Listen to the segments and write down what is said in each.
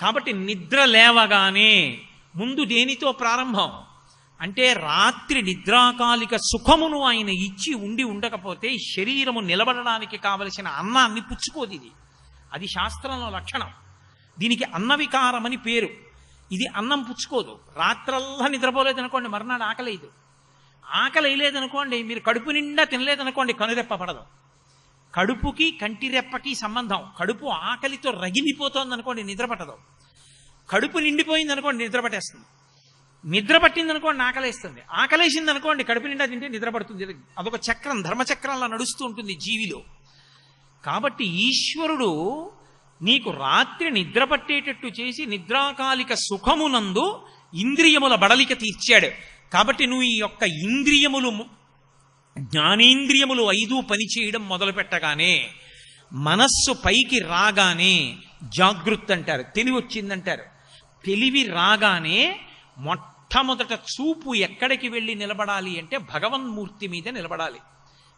కాబట్టి నిద్ర లేవగానే ముందు దేనితో ప్రారంభం? అంటే రాత్రి నిద్రాకాలిక సుఖమును ఆయన ఇచ్చి ఉండి ఉండకపోతే శరీరము నిలబడడానికి కావలసిన అన్నాన్ని పుచ్చుకోదు ఇది. అది శాస్త్రంలో లక్షణం. దీనికి అన్నవికారమని పేరు. ఇది అన్నం పుచ్చుకోదు. రాత్రల్లా నిద్రపోలేదు అనుకోండి మర్నాడు ఆకలేదు ఆకలి వేయలేదనుకోండి మీరు కడుపు నిండా తినలేదనుకోండి కనురెప్ప పడదు. కడుపుకి కంటిరెప్పకి సంబంధం. కడుపు ఆకలితో రగిలిపోతోంది అనుకోండి నిద్ర పట్టదు కడుపు నిండిపోయింది అనుకోండి నిద్ర పట్టేస్తుంది నిద్ర పట్టింది అనుకోండి ఆకలేస్తుంది. ఆకలేసింది అనుకోండి కడుపు నిండా తింటే నిద్ర పడుతుంది అదొక చక్రం ధర్మచక్రంలా నడుస్తూ ఉంటుంది జీవిలో. కాబట్టి ఈశ్వరుడు నీకు రాత్రి నిద్ర పట్టేటట్టు చేసి నిద్రాకాలిక సుఖమునందు ఇంద్రియముల బడలిక తీర్చాడు. కాబట్టి నువ్వు ఈ యొక్క ఇంద్రియములు జ్ఞానేంద్రియములు ఐదు పనిచేయడం మొదలు పెట్టగానే మనస్సు పైకి రాగానే జాగృత్ అంటారు. తెలివి వచ్చిందంటారు. తెలివి రాగానే మొట్టమొదట చూపు ఎక్కడికి వెళ్ళి నిలబడాలి అంటే భగవన్మూర్తి మీద నిలబడాలి.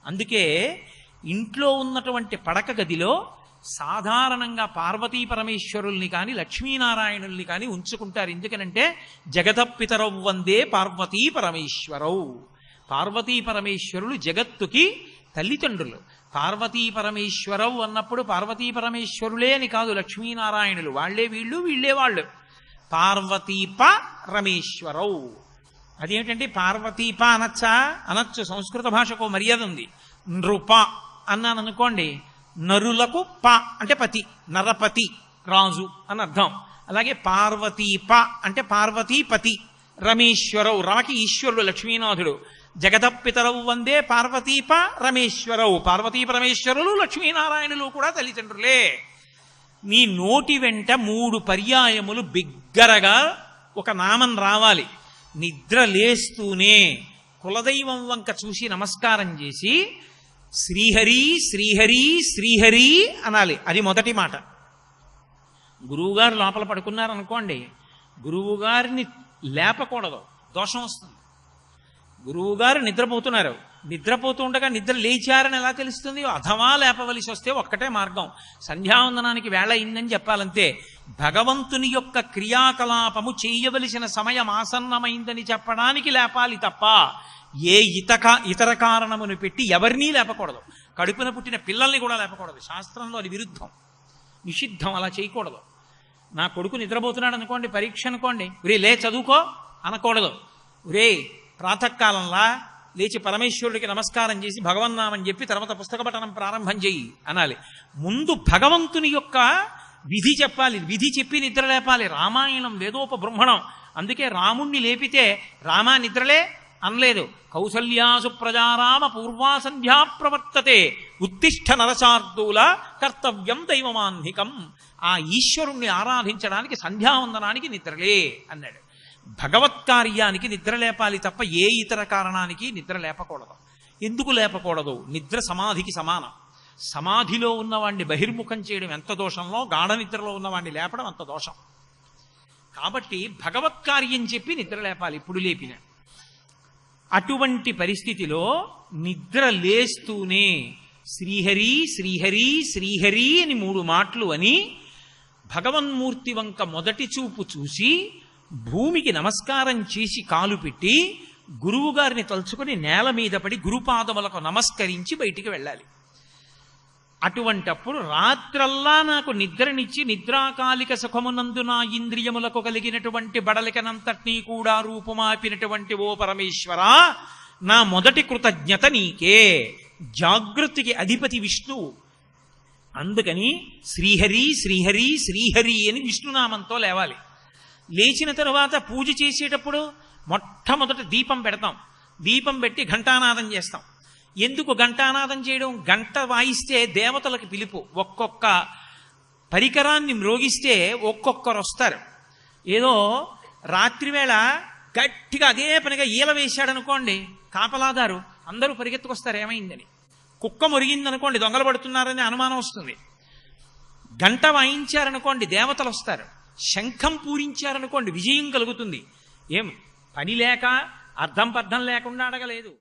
అందుకే ఇంట్లో ఉన్నటువంటి పడక గదిలో సాధారణంగా పార్వతీ పరమేశ్వరుల్ని కానీ లక్ష్మీనారాయణుల్ని కానీ ఉంచుకుంటారు. ఎందుకనంటే జగతపితరవు వందే పార్వతీ పరమేశ్వరవు పార్వతీ పరమేశ్వరులు జగత్తుకి తల్లిదండ్రులు. పార్వతీ పరమేశ్వరవు అన్నప్పుడు పార్వతీ పరమేశ్వరులే అని కాదు లక్ష్మీనారాయణులు. వాళ్ళే వీళ్ళు వీళ్ళే వాళ్ళు. పార్వతీప రమేశ్వరవు అదేమిటంటే పార్వతీప అనొచ్చా? అనొచ్చు. సంస్కృత భాషకు మర్యాద ఉంది. నృప అన్నాను అనుకోండి నరులకు ప అంటే పతి నరపతి రాజు అని అర్థం. అలాగే పార్వతీప అంటే పార్వతీపతి రమేశ్వరవు రమకి ఈశ్వరుడు లక్ష్మీనాథుడు. జగదప్పితరవు వందే పార్వతీప రమేశ్వరవు పార్వతీ పరమేశ్వరులు లక్ష్మీనారాయణులు కూడా తల్లిదండ్రులే. నీ నోటి వెంట మూడు పర్యాయములు బిగ్గరగా ఒక నామం రావాలి. నిద్ర లేస్తూనే కులదైవం వంక చూసి నమస్కారం చేసి శ్రీహరి శ్రీహరి శ్రీహరి అనాలి. అది మొదటి మాట. గురువుగారు లోపల పడుకున్నారనుకోండి గురువుగారిని లేపకూడదు. దోషం వస్తుంది. గురువుగారు నిద్రపోతున్నారు. నిద్రపోతూ ఉండగా నిద్ర లేచారని ఎలా తెలుస్తుంది? అథవా లేపవలసి వస్తే ఒక్కటే మార్గం. సంధ్యావందనానికి వేళ అయిందని చెప్పాలంతే. భగవంతుని యొక్క క్రియాకలాపము చేయవలసిన సమయం ఆసన్నమైందని చెప్పడానికి లేపాలి తప్ప ఏ ఇతక ఇతర కారణమును పెట్టి ఎవరినీ లేపకూడదు. కడుపున పుట్టిన పిల్లల్ని కూడా లేపకూడదు. శాస్త్రంలో అది విరుద్ధం. నిషిద్ధం అలా చేయకూడదు. నా కొడుకు నిద్రపోతున్నాడు అనుకోండి పరీక్ష అనుకోండి. రే లే చదువుకో అనకూడదు. ఒరే ప్రాతకాలంలా లేచి పరమేశ్వరుడికి నమస్కారం చేసి భగవన్నామని చెప్పి తర్వాత పుస్తక పఠనం ప్రారంభం చెయ్యి అనాలి. ముందు భగవంతుని యొక్క విధి చెప్పాలి. విధి చెప్పి నిద్ర లేపాలి. రామాయణం వేదోప బ్రహ్మణం అందుకే రాముణ్ణి లేపితే రామా నిద్రలే అనలేదు. కౌసల్యాసు ప్రజారామ పూర్వా సంధ్యా ప్రవర్తతే. ఉత్తిష్ట నరచార్దూల కర్తవ్యం దైవమాన్నికం. ఆ ఈశ్వరుణ్ణి ఆరాధించడానికి సంధ్యావందనానికి నిద్రలే అన్నాడు. భగవత్ కార్యానికి నిద్ర లేపాలి తప్ప ఏ ఇతర కారణానికి నిద్ర లేపకూడదు. ఎందుకు లేపకూడదు? నిద్ర సమాధికి సమానం. సమాధిలో ఉన్నవాడిని బహిర్ముఖం చేయడం ఎంత దోషంలో? గాఢ నిద్రలో ఉన్నవాడిని లేపడం అంత దోషం. కాబట్టి భగవత్ కార్యం చెప్పి నిద్ర లేపాలి. ఇప్పుడు లేపిన. అటువంటి పరిస్థితిలో నిద్ర లేస్తూనే శ్రీహరి శ్రీహరి శ్రీహరి అని మూడు మాటలు అని భగవన్మూర్తి వంక మొదటి చూపు చూసి భూమికి నమస్కారం చేసి కాలు పెట్టి గురువుగారిని తలుచుకొని నేల మీద పడి గురుపాదములకు నమస్కరించి బయటికి వెళ్ళాలి. అటువంటప్పుడు రాత్రల్లా నాకు నిద్రనిచ్చి నిద్రాకాలిక సుఖమునందు నా ఇంద్రియములకు కలిగినటువంటి బడలికనంతటినీ కూడా రూపుమాపినటువంటి ఓ పరమేశ్వరా నా మొదటి కృతజ్ఞత నీకే. జాగృతికి అధిపతి విష్ణువు అందుకని శ్రీహరి శ్రీహరి శ్రీహరి అని విష్ణునామంతో లేవాలి. లేచిన తరువాత పూజ చేసేటప్పుడు మొట్టమొదట దీపం పెడతాం. దీపం పెట్టి ఘంటానాదం చేస్తాం. ఎందుకు ఘంటానాదం చేయడం? గంట వాయిస్తే దేవతలకు పిలుపు. ఒక్కొక్క పరికరాన్ని మ్రోగిస్తే ఒక్కొక్కరు వస్తారు. ఏదో రాత్రివేళ గట్టిగా అదే పనిగా ఈల వేశాడనుకోండి కాపలాదారు అందరూ పరిగెత్తుకొస్తారు ఏమైందని. కుక్క మురిగిందనుకోండి దొంగలు పడుతున్నారని అనుమానం వస్తుంది. గంట వాయించారనుకోండి దేవతలు వస్తారు. శంఖం పూరించారనుకోండి విజయం కలుగుతుంది. ఏం? పని లేక అర్థం పర్థం లేకుండా అడగలేదు.